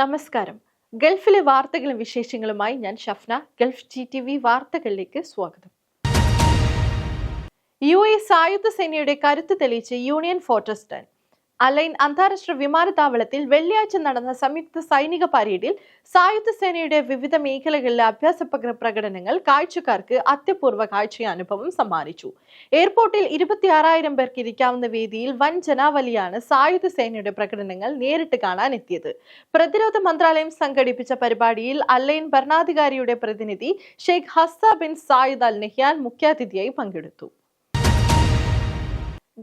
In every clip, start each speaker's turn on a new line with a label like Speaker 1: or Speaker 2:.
Speaker 1: നമസ്കാരം. ഗൾഫിലെ വാർത്തകളും വിശേഷങ്ങളുമായി ഞാൻ Shafna. Gulf G T V വാർത്തകളിലേക്ക് സ്വാഗതം. യു എസ് സായുധ സേനയുടെ കരുത്ത് തെളിയിച്ച് യൂണിയൻ ഫോർട്ടസ് അലൈൻ അന്താരാഷ്ട്ര വിമാനത്താവളത്തിൽ വെള്ളിയാഴ്ച നടന്ന സംയുക്ത സൈനിക പരേഡിൽ സായുധ സേനയുടെ വിവിധ മേഖലകളിലെ അഭ്യാസ പ്രക- പ്രകടനങ്ങൾ കാഴ്ചക്കാർക്ക് അത്യപൂർവ കാഴ്ചയാനുഭവം സമ്മാനിച്ചു. എയർപോർട്ടിൽ ഇരുപത്തിയാറായിരം പേർക്ക് ഇരിക്കാവുന്ന വേദിയിൽ വൻ ജനാവലിയാണ് സായുധ സേനയുടെ പ്രകടനങ്ങൾ നേരിട്ട് കാണാൻ എത്തിയത് പ്രതിരോധ മന്ത്രാലയം സംഘടിപ്പിച്ച പരിപാടിയിൽ അലൈൻ ഭരണാധികാരിയുടെ പ്രതിനിധി Sheikh Hazza bin Zayed Al Nahyan മുഖ്യാതിഥിയായി പങ്കെടുത്തു.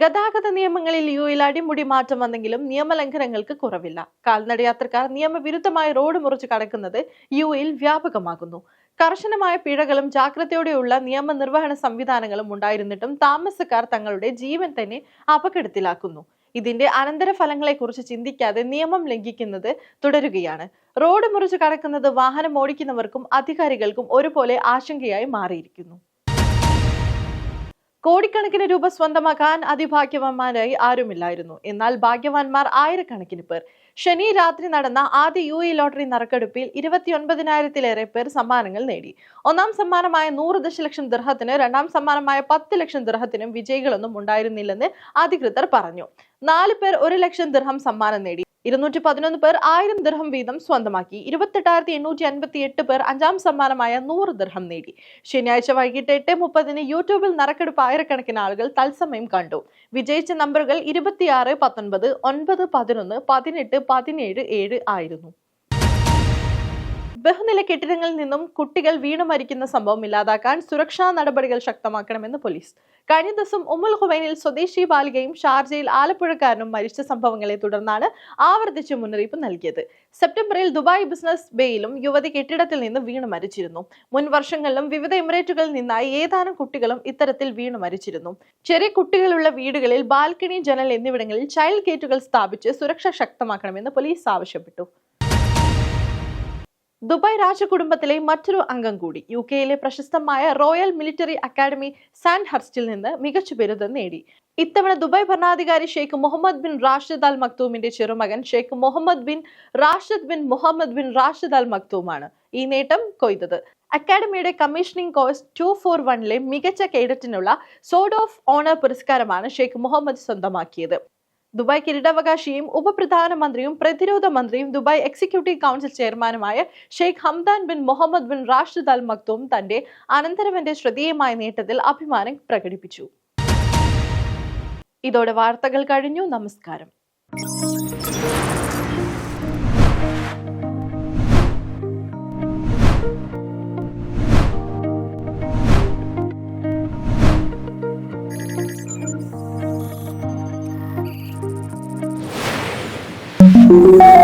Speaker 1: ഗതാഗത നിയമങ്ങളിൽ യു എയിൽ അടിമുടി മാറ്റം വന്നെങ്കിലും നിയമലംഘനങ്ങൾക്ക് കുറവില്ല. കാൽനട യാത്രക്കാർ നിയമവിരുദ്ധമായി റോഡ് മുറിച്ച് കടക്കുന്നത് യു എയിൽ വ്യാപകമാകുന്നു കർശനമായ പിഴകളും ജാഗ്രതയോടെയുള്ള നിയമനിർവഹണ സംവിധാനങ്ങളും ഉണ്ടായിരുന്നിട്ടും താമസക്കാർ തങ്ങളുടെ ജീവൻ തന്നെ അപകടത്തിലാക്കുന്നു. ഇതിന്റെ അനന്തരഫലങ്ങളെക്കുറിച്ച് ചിന്തിക്കാതെ നിയമം ലംഘിക്കുന്നത് തുടരുകയാണ്. റോഡ് മുറിച്ച് കടക്കുന്നത് വാഹനം ഓടിക്കുന്നവർക്കും അധികാരികൾക്കും ഒരുപോലെ ആശങ്കയായി മാറിയിരിക്കുന്നു. കോടിക്കണക്കിന് രൂപ സ്വന്തമാക്കാൻ അതിഭാഗ്യവാന്മാരായി ആരുമില്ലായിരുന്നു. എന്നാൽ ഭാഗ്യവാന്മാർ ആയിരക്കണക്കിന് പേർ. ശനി രാത്രി നടന്ന ആദ്യ യു എ ലോട്ടറി നറുക്കെടുപ്പിൽ ഇരുപത്തിയൊൻപതിനായിരത്തിലേറെ പേർ സമ്മാനങ്ങൾ നേടി. ഒന്നാം സമ്മാനമായ നൂറ് ദശലക്ഷം ദർഹത്തിന് രണ്ടാം സമ്മാനമായ പത്ത് ലക്ഷം ദർഹത്തിനും വിജയികളൊന്നും ഉണ്ടായിരുന്നില്ലെന്ന് അധികൃതർ പറഞ്ഞു. നാല് പേർ ഒരു ലക്ഷം ദിർഹം സമ്മാനം നേടി. ഇരുന്നൂറ്റി പതിനൊന്ന് പേർ ആയിരം ദിർഹം വീതം സ്വന്തമാക്കി. ഇരുപത്തെട്ടായിരത്തി എണ്ണൂറ്റി അൻപത്തി എട്ട് പേർ അഞ്ചാം സമ്മാനമായ നൂറ് ദിർഹം നേടി. ശനിയാഴ്ച വൈകിട്ട് എട്ട് മുപ്പതിന് യൂട്യൂബിൽ നറുക്കെടുപ്പ് ആയിരക്കണക്കിന് ആളുകൾ തത്സമയം കണ്ടു. വിജയിച്ച നമ്പറുകൾ ഇരുപത്തിയാറ് പത്തൊൻപത് ഒൻപത് പതിനൊന്ന് പതിനെട്ട് പതിനേഴ് ഏഴ് ആയിരുന്നു. ബഹുനില കെട്ടിടങ്ങളിൽ നിന്നും കുട്ടികൾ വീണു മരിക്കുന്ന സംഭവം ഇല്ലാതാക്കാൻ സുരക്ഷാ നടപടികൾ ശക്തമാക്കണമെന്ന് പോലീസ്. കഴിഞ്ഞ ദിവസം ഉമ്മുൽ ഹുബൈനിൽ സ്വദേശി ബാലികയും ഷാർജയിൽ ആലപ്പുഴക്കാരനും മരിച്ച സംഭവങ്ങളെ തുടർന്നാണ് ആവർത്തിച്ച് മുന്നറിയിപ്പ് നൽകിയത്. സെപ്റ്റംബറിൽ ദുബായ് ബിസിനസ് ബേയിലും യുവതി കെട്ടിടത്തിൽ നിന്ന് വീണു മരിച്ചിരുന്നു. മുൻ വർഷങ്ങളിലും വിവിധ എമിറേറ്റുകളിൽ നിന്നായി ഏതാനും കുട്ടികളും ഇത്തരത്തിൽ വീണു മരിച്ചിരുന്നു. ചെറിയ കുട്ടികളുള്ള വീടുകളിൽ ബാൽക്കണി ജനൽ എന്നിവിടങ്ങളിൽ ചൈൽഡ് ഗേറ്റുകൾ സ്ഥാപിച്ച് സുരക്ഷ ശക്തമാക്കണമെന്ന് പോലീസ് ആവശ്യപ്പെട്ടു. ദുബായ് രാജകുടുംബത്തിലെ മറ്റൊരു അംഗം കൂടി യു കെയിലെ പ്രശസ്തമായ റോയൽ മിലിറ്ററി അക്കാദമി സാൻഡ് ഹർസ്റ്റിൽ നിന്ന് മികച്ച ബിരുദം നേടി. ഇത്തവണ ദുബായ് ഭരണാധികാരി Sheikh Mohammed bin Rashid al മക്തൂമിന്റെ ചെറുമകൻ Sheikh Mohammed bin Rashid bin Mohammed bin Rashid al മക്തൂമാണ് ഈ നേട്ടം കൊയ്തത്. അക്കാഡമിയുടെ കമ്മീഷനിംഗ് കോഴ്സ് ടു ഫോർ വണ്ണിലെ മികച്ച കേഡറ്റിനുള്ള സോഡ് ഓഫ് ഓണർ പുരസ്കാരമാണ് ഷെയ്ഖ് മുഹമ്മദ് സ്വന്തമാക്കിയത്. ദുബായ് കിരീടാവകാശിയും ഉപപ്രധാനമന്ത്രിയും പ്രതിരോധ മന്ത്രിയും ദുബായ് എക്സിക്യൂട്ടീവ് കൗൺസിൽ ചെയർമാനുമായ Sheikh Hamdan bin Mohammed bin Rashid Al Maktoum തന്റെ അനന്തരവന്റെ ശ്രദ്ധേയമായ നേട്ടത്തിൽ അഭിമാനം പ്രകടിപ്പിച്ചു. ഇതോടെ വാർത്തകൾ കഴിഞ്ഞു. നമസ്കാരം.
Speaker 2: Thank you.